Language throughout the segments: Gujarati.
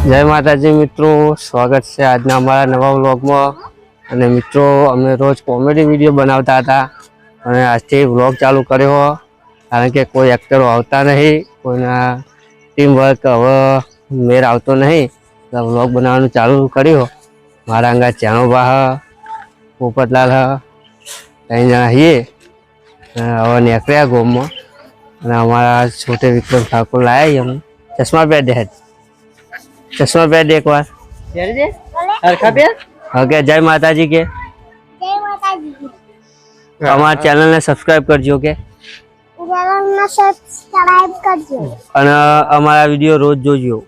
જય માતાજી મિત્રો, સ્વાગત છે આજના અમારા નવા વ્લોગમાં. અને મિત્રો, અમે રોજ કોમેડી વીડિયો બનાવતા હતા અને આજથી વ્લોગ ચાલુ કર્યો, કારણ કે કોઈ એક્ટરો આવતા નહીં, કોઈના ટીમ વર્ક હવે મેર આવતો નહીં. વ્લોગ બનાવવાનું ચાલુ કર્યો. મારા અંગા ચાણો બાહ પોપટલાલ ત્રણ જણા છીએ. હવે નીકળ્યા ગોમમાં. અને અમારા છોટે વિક્રમ ઠાકોર લાયા અમે ચશ્મા પહેર્યા દે ચશ્મા પહેર દે એકવાર. હરખા પહેર ઓકે જય માતાજી કે. અમારા ચેનલ ચેનલને સબસ્ક્રાઇબ કરજો કે ચેનલને સબસ્ક્રાઇબ કરજો. અને અમારા વીડિયો રોજ જોજો.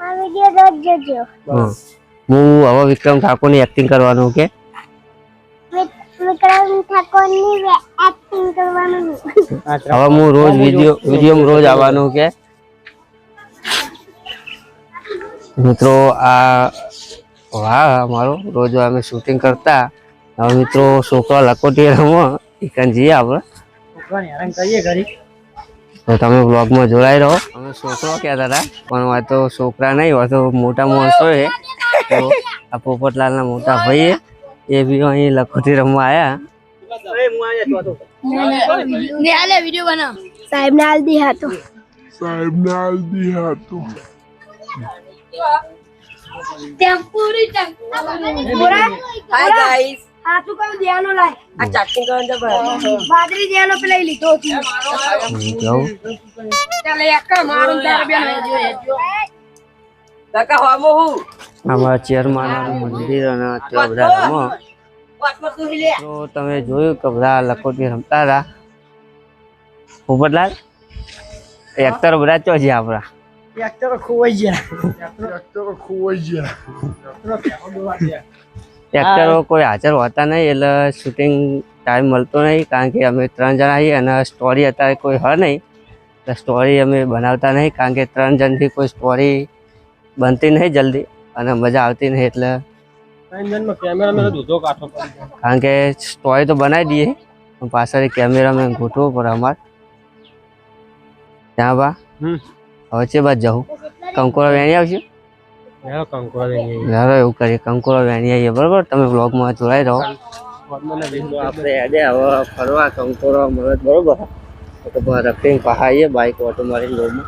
આ વિડિયો રોજ જોજો. હં. હું હવે વિક્રમ ઠાકોરની એક્ટિંગ કરવાનું કે હવે હું રોજ વીડિયો વીડિયો રોજ આવવાનું કે મિત્રો આ વાહ અમારો. રોજ અમે શૂટિંગ કરતા. હવે મિત્રો છોકરા લકોટી રમો ઈકન જઈએ આપણે તો તમે બ્લોગમાં જોડાઈ રહો. અમે છોકરો કહેતા હતા પણ આ તો છોકરા નહીં હોય તો મોટા માણસો એ તો આ પોપટલાલના મોટા ભાઈ છે એ બી અહીં લખોટી રમવા આવ્યા સાહેબ ને હલ્દી હતો હાય ગાઈસ હાથું કયું ધ્યાનો લાય? આ ચાટિંગ કરવાનું જબર બાદરી ધ્યાનો પેલા લીધો હતી. ચાલે એક મારું તારે બેન. કાકા હોમો હું અમારા ચેરમાન મંદિર અને ત્યાં બધા રમો. વાતમાં તું हिले તો તમે જોયું કે બધા લખોટી રમતા હતા? પોપટલાલ એક્ટર બધા ચો છે આપણા. એક્ટરો ખોવાઈ ગયા એક્ટરો કોઈ હાજર હોતા નહીં એટલે શૂટિંગ ટાઈમ મળતો નહીં કારણ કે અમે ત્રણ જણા છીએ અને સ્ટોરી અત્યારે કોઈ હ નહીં. એટલે સ્ટોરી અમે બનાવતા નહીં કારણ કે ત્રણ જણથી કોઈ સ્ટોરી બનતી નહીં જલ્દી અને મજા આવતી નહીં એટલે કેમેરામેન દૂધો કાઢો કારણ કે સ્ટોરી તો બનાવી દઈએ પણ પાછળ કેમેરામેન ગોઠવો પડે અમારે. ત્યાં બા. હમ. હવે છે બાદ જવું કંકોરા વેણી આવશે ચાલો એવું કરીએ કંકોરા વેણી આવીએ બરાબર? તમે બ્લોગમાં જોડાઈ રહો. આપણે યાદે હવે ફરવા કંકોરા મળે બરોબર? તો રખડીને પાહા આવીએ બાઇક ઓટો મારી રોડમાં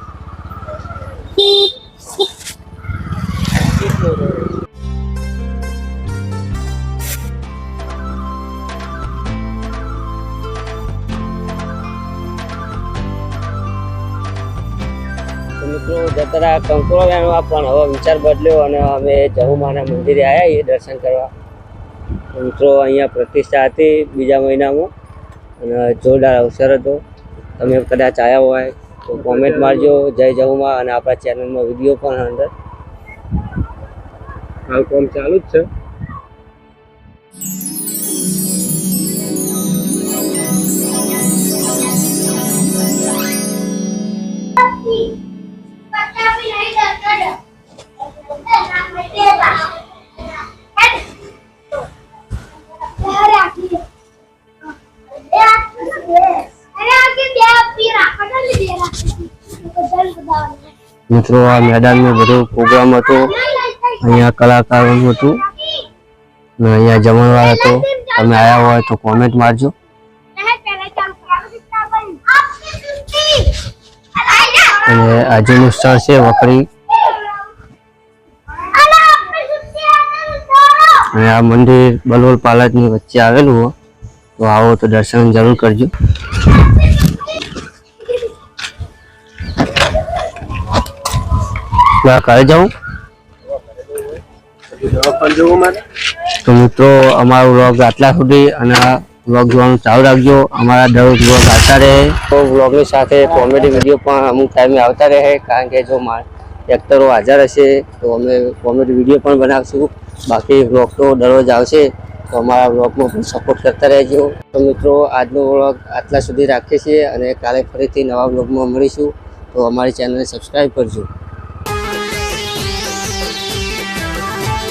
મિત્રો જતરા કંકોરો વેણવા પણ હવે વિચાર બદલ્યો અને અમે જહુમાના મંદિરે આવ્યા એ દર્શન કરવા. મિત્રો અહીંયા પ્રતિષ્ઠા હતી બીજા મહિનામાં અને જોરદાર અવસર હતો. તમે કદાચ આવ્યા હોય તો કોમેન્ટ મારજો. જય જહુમાં અને આપણા ચેનલમાં વીડિયો પણ અંદર. હાલ કોમ ચાલુ જ છે. મિત્રો, આ મેદાનનો બધો પ્રોગ્રામ હતો. અહીંયા કલાકારોનું હતું. અને અહીંયા જમણવાર હતો. તમે આવ્યા હોય તો કોમેન્ટ મારજો. અને આજનું સ્થળ છે વકરી અને આ મંદિર બલોલ પાલજની વચ્ચે આવેલું હોય તો આવો તો દર્શન જરૂર કરજો. ના ઘરે જાઉં. તો મિત્રો, અમારો વ્લોગ આટલા સુધી અને વ્લોગ જોવાનું ચાલુ રાખજો. અમારા દરરોજ વ્લોગ આવતા રહે. તો વ્લોગની સાથે કોમેડી વીડિયો પણ અમુક ટાઈમે આવતા રહે, કારણ કે જો એક્ટરો હાજર હશે, તો અમે કોમેડી વીડિયો પણ બનાવશું. બાકી વ્લોગ તો દરરોજ આવશે, તો અમારા વ્લોગમાં પણ સપોર્ટ કરતા રહેજો. તો મિત્રો, આજનો વ્લોગ આટલા સુધી રાખીએ છીએ અને કાલે ફરીથી નવા વ્લોગમાં મળીશું. તો અમારી ચેનલને સબસ્ક્રાઈબ કરજો.